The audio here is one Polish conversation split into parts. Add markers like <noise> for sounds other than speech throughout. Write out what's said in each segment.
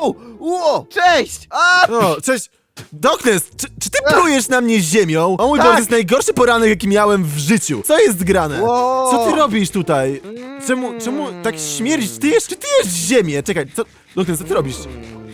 O, ło, cześć! A, O, cześć! Doknes, czy, czy ty plujesz na mnie ziemią? O mój Tak. Boże, to jest najgorszy poranek, jaki miałem w życiu. Co jest grane? Ło. Co ty robisz tutaj? Czemu, czemu tak śmierdzisz? Ty jesz, czy ty jesz ziemię? Czekaj, co... Doknes, co ty robisz?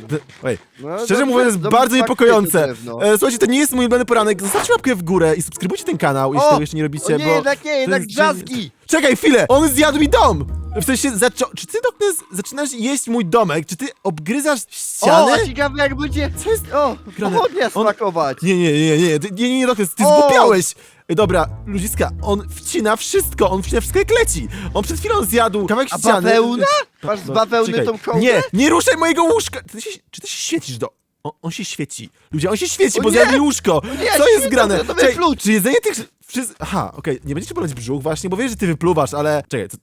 D- Oj, No, szczerze dobrze, mówiąc, jest dobrze bardzo niepokojące. to drewno. E, słuchajcie, to nie jest mój ulubiony poranek. Zostawcie łapkę w górę i subskrybujcie ten kanał, jeśli O! tego jeszcze nie robicie, o nie, bo... jednak nie, to jednak jest drzazgi! Czekaj chwilę! On zjadł mi dom! W sensie, zaczą... czy ty, Doknes, zaczynasz jeść mój domek? Czy ty obgryzasz O, ściany? a ciekawe jak będzie... Co jest... O, grane? pochodnia On- smakować! Nie, nie, nie, nie, ty, nie, nie, nie, Doknes, ty O! zgłupiałeś! Dobra, ludziska, on wcina wszystko, on wcina wszystko jak leci. On przed chwilą zjadł kawałek A ściany. bawełna? Masz z No, bawełny czekaj. tą kołdę? Nie, nie ruszaj mojego łóżka! Ty się, czy ty się świecisz do... On, on się świeci. Ludzie, on się świeci, O bo nie! zjadł mi łóżko. nie, Co jest świecę, grane? to to Czekaj, czy jedzenie tych... Wszyscy... Aha, okej, nie będziecie boleć brzuch właśnie, bo wiesz, że ty wypluwasz, ale... Czekaj, co...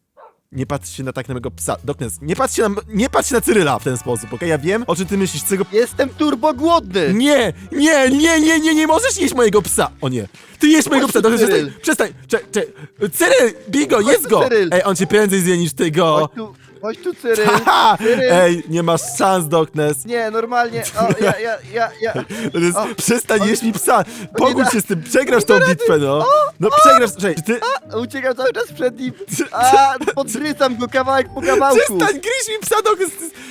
Nie patrz się na tak na mego psa. Doknes, nie patrz się na, nie patrz się na Cyryla w ten sposób, okej? Ja wiem, o czym ty myślisz, czego... Jestem turbo głodny! Nie, nie, nie, nie, nie, nie możesz jeść mojego psa! O nie, ty jesz mojego psa, Doknes, Cyryl. przestań, przestań, czekaj, czekaj. Cyryl, bigo, Chodź jedz tu, go! Cyryl. Ej, on cię prędzej zje niż ty go! Chodź tu, chodź tu, Cyryl! <laughs> Cyryl. Ej, nie masz szans, Doknes. Nie, normalnie, o, ja, ja, ja, ja... <laughs> To jest, O. przestań jeść mi psa! Pogódź się z tym, przegrasz tą bitwę, no! No przegrasz, czekaj, ty... Uciekam cały czas przed nim. <laughs> A, podgryzam go kawałek po kawałku. Przestań gryźć mi psa, Doknes!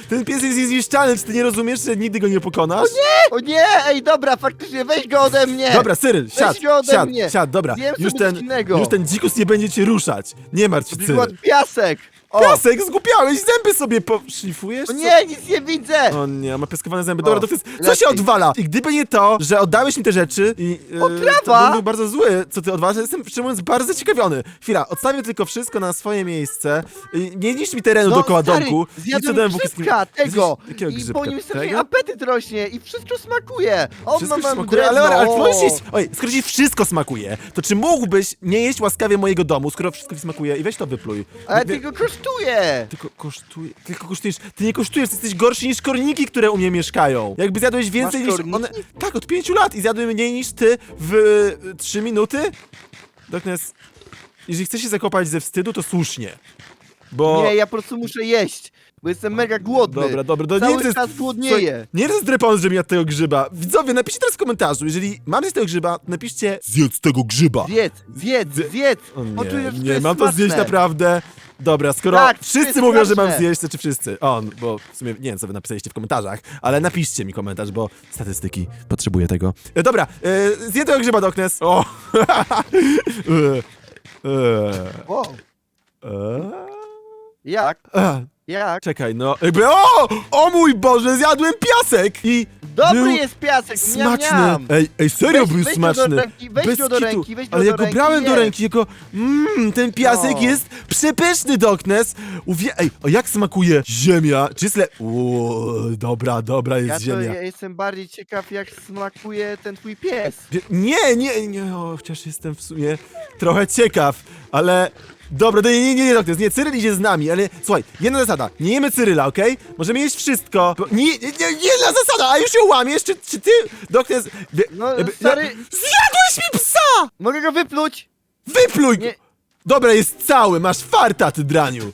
Ten pies jest niezniszczalny, czy ty nie rozumiesz, że nigdy go nie pokonasz? O nie, ej, dobra, faktycznie, weź go ode mnie. Dobra, Cyryl, siad, go ode siad, mnie. siad, dobra. Zjem Już sobie ten, innego. już ten dzikus nie będzie cię ruszać. Nie martw się, Przykład Cyryl. piasek. O, Piasek, zgupiałeś, zęby sobie poszlifujesz? o nie, nic nie widzę. O nie, ma piaskowane zęby. Dobra, O, to jest, co lepiej. się odwala? I gdyby nie to, że oddałeś mi te rzeczy i e, to bym był bardzo zły, co ty odwalasz, jestem szczerze mówiąc bardzo zaciekawiony. Chwila, odstawię tylko wszystko na swoje miejsce. I Nie niszcz mi terenu dookoła No, stary, domku. Zjadłem grzybka tego Jakiego i grzybka? po nim Tego? apetyt rośnie i wszystko smakuje. O, Wszystko mam, smakuje, ale, drewno. ale, ale możesz jeść, oj, skoro ci wszystko smakuje, to czy mógłbyś nie jeść łaskawie mojego domu, skoro wszystko ci smakuje i weź to wypluj. Ale Jakby- tylko kosztuje. Tylko kosztuje, tylko kosztujesz, ty nie kosztujesz, ty jesteś gorszy niż korniki, które u mnie mieszkają. Jakby zjadłeś więcej Masz niż korniki? one, tak, od pięciu lat i zjadłem mniej niż ty w y, trzy minuty? Doknes, jeżeli chcesz się zakopać ze wstydu, to słusznie. Bo... Nie, ja po prostu muszę jeść, bo jestem mega głodny. Dobra, dobra, to Cały nie jest... czas głodnieję. Nie jest drepon, że mi od tego grzyba. Widzowie, napiszcie teraz w komentarzu, jeżeli mam zjeść tego grzyba, napiszcie Zjedz tego grzyba. Zjedz, zjedz, zjedz. O nie, nie, jest mam to zjeść smaczne. naprawdę. Dobra, skoro Tak, to wszyscy jest mówią, że mam smaczne. zjeść, to czy wszyscy? On, bo w sumie nie wiem, co wy napisaliście w komentarzach, ale napiszcie mi komentarz, bo statystyki, potrzebuję tego. E, dobra, e, zjem tego grzyba, Doknes. O! <laughs> e, e, Wow. e, Jak? e, Jak? czekaj, no, jakby, o! O mój Boże, zjadłem piasek i Dobry był jest piasek, miam, smaczny. miam. Ej, ej, serio Weź- był weź go smaczny. do ręki, weź Bez go do kitu. ręki, weź go Ale do ja go ręki, brałem do jedz. ręki, jego, mmm, ten piasek No. jest przepyszny, Doknes. Uwie... Ej, o jak smakuje ziemia? Czy jest le... Uuu, dobra, dobra jest Ja to ziemia. ja jestem bardziej ciekaw, jak smakuje ten twój pies. Wie- Nie, nie, nie, o, chociaż jestem w sumie trochę ciekaw, ale... Dobra, no nie, nie, nie, nie, nie, Cyryl idzie z nami, ale słuchaj, jedna zasada, nie jemy Cyryla, okej? Możemy jeść wszystko, bo nie, nie, nie, jedna zasada, a już ją łamiesz, czy, czy ty, Doknes... wie- No, jakby- stary- Zjadłeś mi psa! Mogę go wypluć? Wypluj! Nie. Dobra, jest cały, masz farta, ty draniu.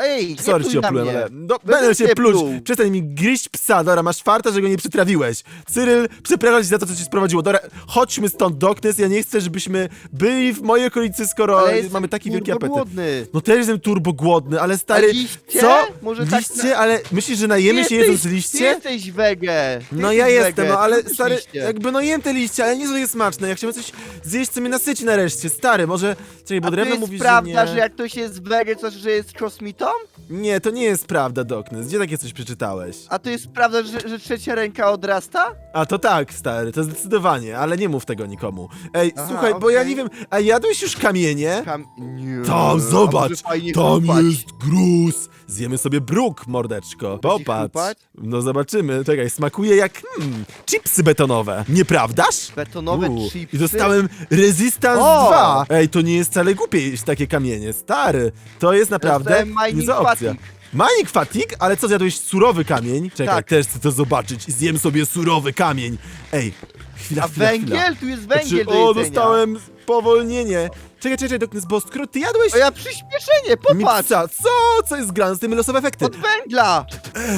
Ej, nie Sorry ci oplułem, mnie. ale... No, Będę się cię pluć. pluł. Przestań mi gryźć psa, dobra, masz farta, że go nie przytrawiłeś. Cyryl, przepraszam ci za to, co cię sprowadziło. Dobra, chodźmy stąd, Doknes, ja nie chcę, żebyśmy byli w mojej okolicy, skoro Ale jestem mamy taki wielki apetyt. głodny. No też jestem turbo głodny, ale stary... A liście? Co? Może tak liście? na- Ale myślisz, że najemy się jedząc Ty liście? jesteś wege. Ty No jesteś ja wege, jestem, no ty ale stary, liście. jakby no jem te liście, ale nie są je smaczne. Ja chciałem coś zjeść, co mnie nasyci nareszcie. Stary, może... Czekaj, bo A to drewno jest mówi, prawda, że nie... że jak ktoś jest wege, to że jest kosmitą? Nie, to nie jest prawda, Doknes. Gdzie takie coś przeczytałeś? A to jest prawda, że, że trzecia ręka odrasta? A to tak, stary, to zdecydowanie, ale nie mów tego nikomu. Ej, Aha, słuchaj, bo ja okej. nie wiem, a jadłeś już kamienie? Kam... Nie. Tam, zobacz, fajnie tam chrupać? jest gruz. Zjemy sobie bruk, mordeczko. Popatrz. chrupać? No zobaczymy, czekaj, smakuje jak hmm, chipsy betonowe, nieprawdaż? Betonowe Uuu, chipsy? I dostałem Resistance O! 2. Ej, to nie jest wcale głupie jeść takie kamienie, stary. To jest naprawdę Dostałem mining niezła opcja. Mining fatigue? Ale co, zjadłeś surowy kamień? Czekaj, Tak. też chcę to zobaczyć. Zjem sobie surowy kamień. Ej, chwila, A chwila, chwila. węgiel? Tu jest węgiel Znaczy, do o, jedzenia. dostałem spowolnienie. Czekaj, czekaj, Doknes, bo skoro ty jadłeś O ja przyspieszenie, popatrz! pizza, co? Co jest grane? Z tymi losowe efekty. Od węgla!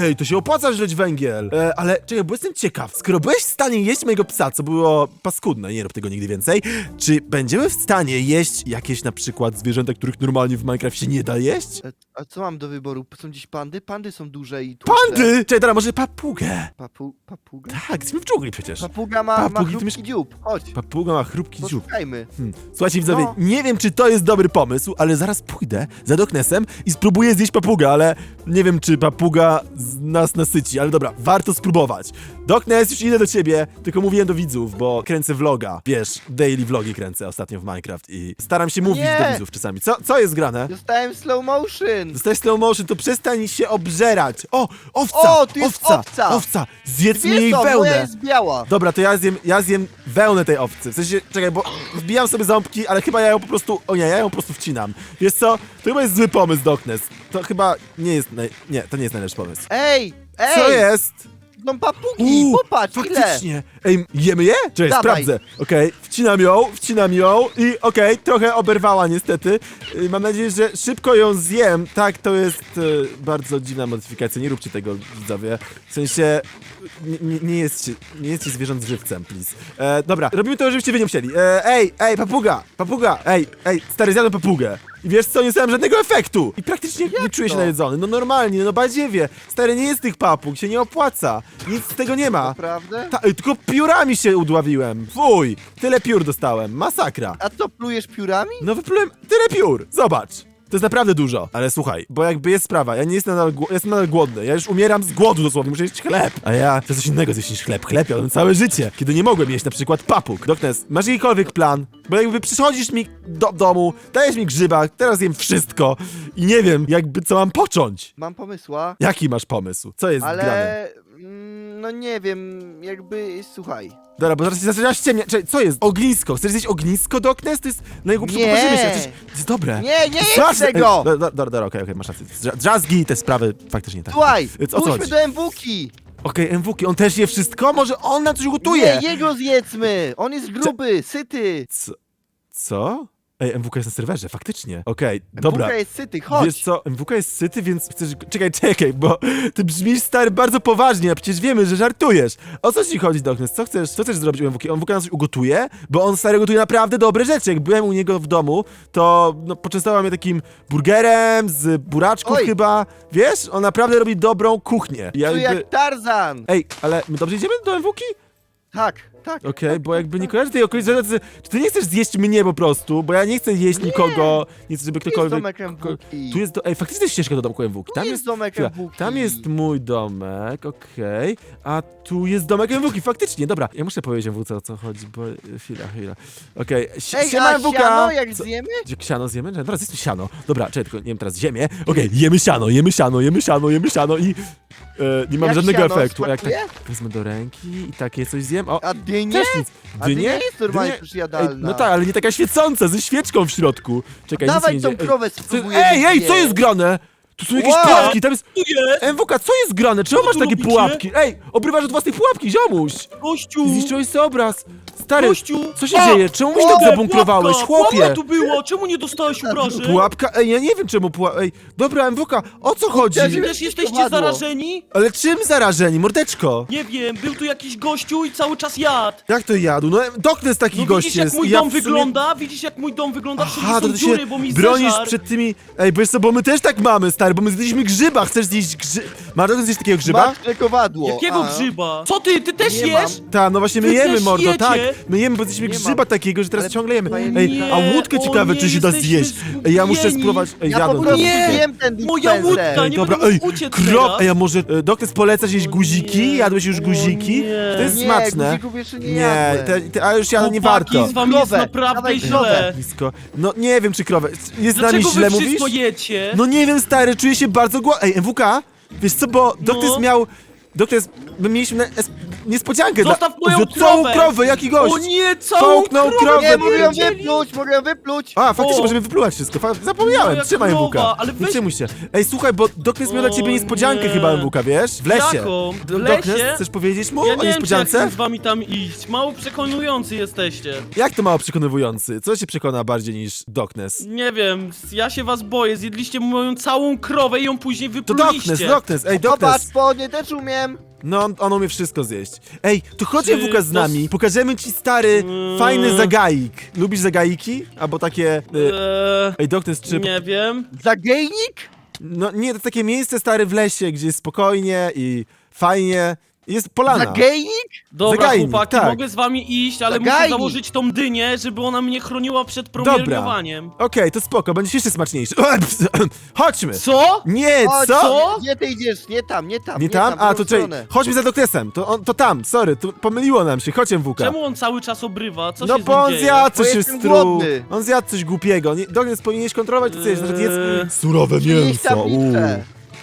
Ej, to się opłaca żreć węgiel. E, ale czekaj, bo jestem ciekaw. Skoro byłeś w stanie jeść mojego psa, co było paskudne, nie rób tego nigdy więcej, czy będziemy w stanie jeść jakieś na przykład zwierzęta, których normalnie w Minecraft się nie da jeść? E, A co mam do wyboru? Są gdzieś pandy? Pandy są duże i tłuste. Pandy! Czekaj, dobra, może papugę. Papu, papuga? Tak, jesteśmy w dżungli przecież. Papuga ma, ma Papugi, ty chrupki dziób. Chodź, Papuga ma chrupki dziób. poszukajmy. Hmm. Słuchajcie widzowie, No. nie wiem czy to jest dobry pomysł, ale zaraz pójdę za Doknesem i spróbuję zjeść papugę, ale nie wiem czy papuga nas nasyci, ale dobra, warto spróbować. Doknes, już idę do ciebie, tylko mówiłem do widzów, bo kręcę vloga. Wiesz, daily vlogi kręcę ostatnio w Minecraft i staram się mówić Nie. do widzów czasami. Co, co jest grane? Dostałem slow motion! Dostajesz slow motion, to przestań się obżerać. O, owca! O, tu jest owca! owca. Owca! Zjedz mi Dwie jej są, moja wełnę! jest biała. Dobra, to ja zjem, ja zjem wełnę tej owcy. W sensie, czekaj, bo wbijam sobie ząbki, ale chyba ja ją po prostu, o nie, ja ją po prostu wcinam. Wiesz co, to chyba jest zły pomysł, Doknes. To chyba nie jest, naj... nie, to nie jest najlepszy pomysł. Ej, ej! Co jest? Są papugi, Uuu, popatrz, ile! faktycznie. Ej, jemy je? Czekaj, Dawaj. sprawdzę. Okej, wcinam ją, wcinam ją i okej, trochę oberwała niestety. Y, Mam nadzieję, że szybko ją zjem. Tak, to jest y, bardzo dziwna modyfikacja, nie róbcie tego, widzowie. W sensie, nie, nie, nie jest nie jedzcie zwierząt żywcem, please. E, dobra, robimy to, żebyście wy nie musieli. E, ej, ej, papuga, papuga, ej, ej, stary, zjadłem papugę. I wiesz co, nie dostałem żadnego efektu! I praktycznie nie czuję się to? najedzony. No normalnie, no badziewie. Stary, nie jest tych papug, się nie opłaca. Nic z tego nie ma. Naprawdę? Ta, ej, tylko piórami się udławiłem. Fuj, tyle piór dostałem. Masakra. A co, plujesz piórami? No wyplułem tyle piór. Zobacz. To jest naprawdę dużo. Ale słuchaj, bo jakby jest sprawa, ja nie jestem nadal, jestem nadal głodny. Ja już umieram z głodu dosłownie, muszę jeść chleb. A ja to coś innego zjeść niż chleb. Chleb jadłem całe życie, kiedy nie mogłem jeść na przykład papug. Doknes, masz jakikolwiek plan? Bo jakby przychodzisz mi do domu, dajesz mi grzyba, teraz jem wszystko i nie wiem jakby co mam począć. Mam pomysła, Jaki masz pomysł? Co jest grane? ale... mm, No nie wiem, jakby... Słuchaj. Dobra, bo zaraz się zaczyna ściemniać. Czekaj, co jest? Ognisko. Chcesz zjeść ognisko, Doknes? To jest najgłupsze Nie. poparzymy się. Przecież to jest dobre. Nie, nie jedz Smaczne. tego! Ej, Dobra, dobra, dobra, okej, okej, masz rację. Drza- Drzazgi te sprawy faktycznie tak. Słuchaj, O co pójdźmy do MWki! Okej, MWki, on też je wszystko? Może on nam coś gotuje? Nie, jego zjedzmy! On jest gruby, syty! Co? Ej, MWK jest na serwerze, faktycznie. Okej, dobra. MWka jest syty, chodź! Wiesz co, MWK jest syty, więc chcesz... Czekaj, czekaj, bo ty brzmisz, stary, bardzo poważnie, a przecież wiemy, że żartujesz. O co ci chodzi, Doknes? Co chcesz, co chcesz zrobić u MWK? MWK nas coś ugotuje? Bo on, stary, gotuje naprawdę dobre rzeczy. Jak byłem u niego w domu, to no, poczęstował mnie takim burgerem z buraczków Oj. chyba. Wiesz, on naprawdę robi dobrą kuchnię. Ja Tu jakby... jak Tarzan! Ej, ale my dobrze idziemy do MWK? Tak, tak. Okej, bo jakby nie kojarzę tej okolicy, że- czy ty nie chcesz zjeść mnie po prostu, bo ja nie chcę jeść nikogo, nie chcę, żeby Tu jest ktokolwiek... domek MWki. Tu jest, do... ej, faktycznie jest ścieżka do domku MWki. Tam jest jest, domek chwila, tam jest mój domek, okej, a tu jest domek MWki, faktycznie, dobra. Ja muszę powiedzieć MWce o co chodzi, bo e, chwila, chwila. Okej, okay. Ej, siema a MWka! siano jak Co- zjemy? Gdzie siano zjemy? Dobra, zjedzmy siano. Dobra, czekaj, tylko nie wiem teraz ziemię. Okej, jemy siano, jemy siano, jemy siano, jemy siano i... E, nie mam Jak żadnego siano efektu. A jak tak smakuje? wezmę do ręki i takie coś zjem... O, A dynie? też. A Dynie? jest normalnie Dynie- przecież Ej, jadalna. no tak, ale nie taka świecąca, ze świeczką w środku. Czekaj, Dawaj nic tą nie dzieje. krowę Ej, co- spróbujemy Ej, ej, co jest grane? Tu są jakieś Wow. pułapki, tam jest... Tu jest! MWK, co jest grane? Czemu Co masz tu takie robicie? pułapki? Ej, obrywasz od własnej pułapki, ziomuś! Gościu! Zniszczyłeś sobie obraz. Stary, Gościu! co się A! dzieje? Czemu mi tak Kurde, zabunkrowałeś, pułapka! chłopie? Pułapka tu była! Czemu nie dostałeś obrażeń? Pułapka? Ej, ja nie wiem czemu pułapka... Ej, dobra, MWK, o co chodzi? Ja Wy też jesteście Prowadło. zarażeni? Ale czym zarażeni, mordeczko? Nie wiem, był tu jakiś gościu i cały czas jadł. Jak to jadł? No, Doknes taki No gość widzisz jak jest. mój ja dom w sumie- wygląda? Widzisz jak mój dom wygląda? Wszędzie Aha, są to ty dziury, się bo mi bronisz zeżar. przed tymi... Ej, bo wiesz co, bo my też tak mamy, stary, bo my zjedliśmy grzyba, chcesz zjeść grzyb... Masz dokąd zjeść takiego grzyba? Masz kowadło. Jakiego A. grzyba? Co ty? Ty też Nie jesz? Tak, no właśnie my Wy jemy, też mordo, jecie? tak. My jemy, bo jesteśmy Nie grzyba mam. takiego, że teraz Ale ciągle jemy. Ej, Nie, a łódkę o ciekawe, nie, czy się da jesteśmy zjeść. Ej, ja muszę zgubieni. spróbować... Ej, Ja po prostu Nie. zjem ten Moja dispenser. łódka, nie Dobra, mogę ej, uciec krop, teraz. ej, a może e, doktor poleca jeść O guziki? nie, Jadłeś już o guziki? nie. To jest nie, smaczne. guzików jeszcze nie, Nie, jadłem. te, te, a już ja nie Chłopaki, warto. z wami jest Krowę, naprawdę dawaj źle. krowę. Blisko. No nie wiem, czy krowę. Jest z nami Dlaczego źle, wy mówisz? wszystko jecie? No nie wiem, stary, czuję się bardzo głodny. Ej, MWK, wiesz co, bo doktor No. miał... Doktor jest... My mieliśmy na es niespodziankę Zostaw dla... moją Że całą krowę! krowę, jaki gość! O nie, całą Połknął krowę! krowę, Nie, mogę ją wypluć, mogę ją wypluć! A, faktycznie O. możemy wypluwać wszystko. Fa- Zapomniałem, Moja trzymaj krowa, MWK. ale Nie weź- przejmuj się. Ej, słuchaj, bo Doknes miał dla O ciebie niespodziankę nie. chyba MWK, wiesz? W lesie. Jaką? W Doknes, lesie? chcesz powiedzieć mu Ja o nie wiem, czy jak niespodziance? chcę z wami tam iść. Mało przekonujący jesteście. Jak to mało przekonywujący? Co się przekona bardziej niż Doknes? Nie wiem, ja się was boję. Zjedliście moją całą krowę i ją później To wypluliście. Doknes, Doknes, ej, Popatrz, Doknes. spodnie też umiem! No, on, on umie wszystko zjeść. Ej, to chodź Czy MWK z to nami, s- pokażemy ci stary, Mm. fajny zagaik. Lubisz zagaiki? Albo takie... Y... Eee, Ej, Doknes, czy... nie wiem. Zagejnik? No nie, to takie miejsce stary w lesie, gdzie jest spokojnie i fajnie. Jest polana. Zagejnik? Dobra, Zagajnik, chłopaki, tak. mogę z wami iść, ale muszę Zagajnik. założyć tą dynię, żeby ona mnie chroniła przed Dobra. promieniowaniem. Okej, to spoko, będzie jeszcze smaczniejszy. <clears throat> Chodźmy! Co? Nie, O, co? co? Gdzie ty idziesz? Nie tam, nie tam, Nie tam? A, to drugą czekaj, stronę. chodźmy za Doknesem, to, on, to tam, sorry, to pomyliło nam się, chodź MWK. Czemu on cały czas obrywa? Co no się z bo nim on dzieje? zjadł Bo coś jestem stru. głodny. On zjadł coś głupiego. Nie, Doknes powinieneś kontrolować to, co jest, na przykład Eee. surowe mięso. uuu.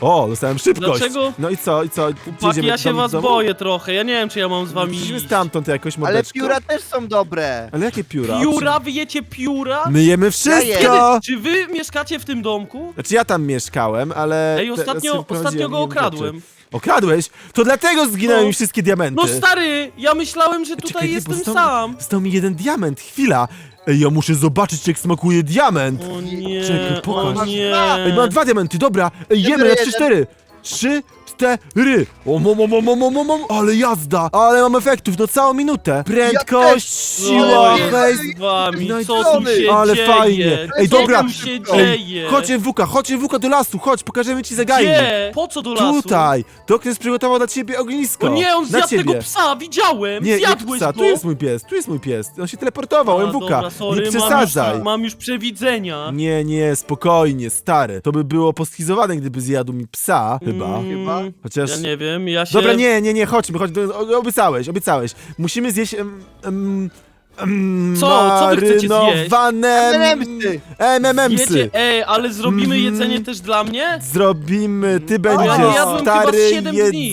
O, dostałem szybkość. Dlaczego? No i co, i co? Chłopaki, ja się was boję trochę, ja nie wiem, czy ja mam z wami Musimy iść. stamtąd jakoś Ale mordeczko. pióra też są dobre. Ale jakie pióra? Pióra? Wy jecie pióra? My jemy Ja wszystko! Czy wy mieszkacie w tym domku? Znaczy ja tam mieszkałem, ale... Ej, teraz ostatnio, ostatnio go okradłem. rzeczy. Okradłeś? To dlatego zginęły No. mi wszystkie diamenty. No stary, ja myślałem, że tutaj Czekaj, nie, bo jestem został, sam. Został mi jeden diament, chwila. Ej, ja muszę zobaczyć, jak smakuje diament. O nie, Czekaj, pokaż. o nie. Ej, mam dwa diamenty, dobra. Ej, jemy Dobra, na jeden. 3-4. Trzy, cztery. O, mo, mo, mo, mo, mo, mo, mo. Ale jazda. Ale mam efektów, no całą minutę. Prędkość, siła, O, hejs. z wami, No i co tu się Ale dzieje? fajnie. Ej, Co dobra. tu się Ej, dzieje? chodź MWK, chodź MWK do lasu, chodź, pokażemy ci zagajnik. Gdzie? Po co do lasu? Tutaj! Doknes przygotował dla ciebie ognisko! O nie, on na zjadł ciebie. tego psa, widziałem! Nie, nie Zjadłeś psa, go! tu jest mój pies, tu jest mój pies. On się teleportował, A, MWK. dobra, sorry, nie przesadzaj. Mam już, mam już przewidzenia. Nie, nie, spokojnie, stary. To by było poschizowane, gdyby zjadł mi psa, chyba. Mm, Chyba. Chociaż... Ja nie wiem, ja się... Dobra, nie, nie, nie, chodźmy, chodź, o- obiecałeś, obiecałeś. Musimy zjeść... em, em, em, Co? Co wy chcecie zjeść? Marynowane... M&M'sy. MMMsy. Ej, ale zrobimy Mm. jedzenie też dla mnie? Zrobimy, ty ja będziesz nie jadłem chyba stary siedem dni.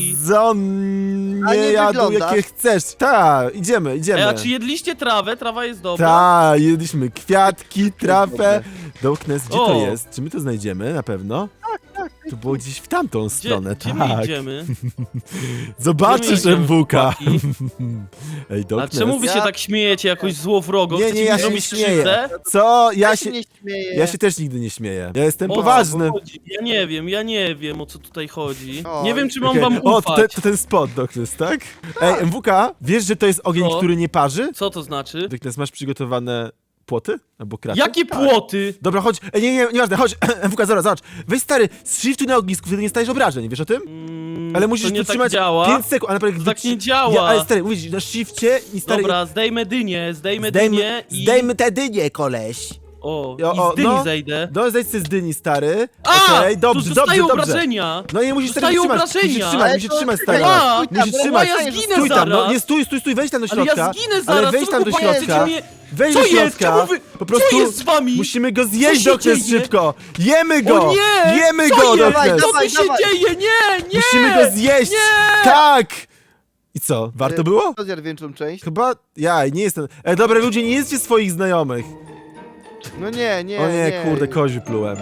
A jedzony, nie jadł wyglądasz. jakie chcesz. Tak, idziemy, idziemy. Ej, a czy jedliście trawę? Trawa jest dobra. Tak, jedliśmy kwiatki, trawę. Doknes, gdzie to O. jest? Czy my to znajdziemy na pewno? Tak, tak. To było gdzieś w tamtą Gdzie, stronę, gdzie tak. my idziemy? <laughs> Zobaczysz, Gdzie my idziemy, MWK. chłopaki? Ej, A Doknes. czemu wy się Ja- tak śmiejecie jakoś złowrogo? Nie, Chcecie nie, mi ja się nie zrobić śmieję. krzywdę? Co? Ja Ja się, nie śmieję. ja się też nigdy nie śmieję. Ja jestem O co poważny. chodzi? Ja nie wiem, ja nie wiem o co tutaj chodzi. O, nie wiem czy mam Okej. wam O, to, ten- to ten spot, Doknes, tak? Ej, MWK, wiesz, że to jest ogień, Co? który nie parzy? Co to znaczy? Doknes, masz przygotowane płoty? Albo kraty? Jakie płoty? Dobra, chodź, Ej, nie, nie, nieważne, chodź, <laughs> MWK, zobacz, zobacz. Weź stary, shiftuj na ognisku, wtedy nie stajesz obrażeń, wiesz o tym? Mm, Ale musisz to nie tu tak trzymać działa. 5 sekund, ale naprawdę... To tak nie działa. Ja, ale stary, mówisz, na shifcie i stary... Dobra, zdejmę dynię, zdejmę zdejmy, dynię i... zdejmy te dynie, koleś. O, O, i o, z dyni no. zejdę. No, zejdź sobie z dyni, stary. A! Okej, dobrze, tu dobrze, dostaję dobrze. obrażenia! No nie musisz tego trzymać, obrażenia. musisz trzymać, Ale musisz trzymać, stary. A, musisz bo trzymać. ja zginę Stój tam, no zaraz. nie stój, stój, stój, wejdź tam do Ale środka. ja zginę Ale zaraz, wejdź co tam wy do chłopacy środka. mnie- Wejdź Co do jest? środka. Czemu wy- Po prostu Co jest z wami? musimy go zjeść, się Doknes, dzieje? szybko. Jemy go! O nie! Jemy Co go, jest? Doknes! Co Dawaj, tu się dawaj. dzieje? Nie, nie! Musimy go zjeść! Nie! Tak! I co, warto było? Zjadł większą część? Chyba ja, nie jestem. E, dobra, ludzie, nie jedzcie swoich znajomych. No nie, nie, o nie, kurde, kozi plułem.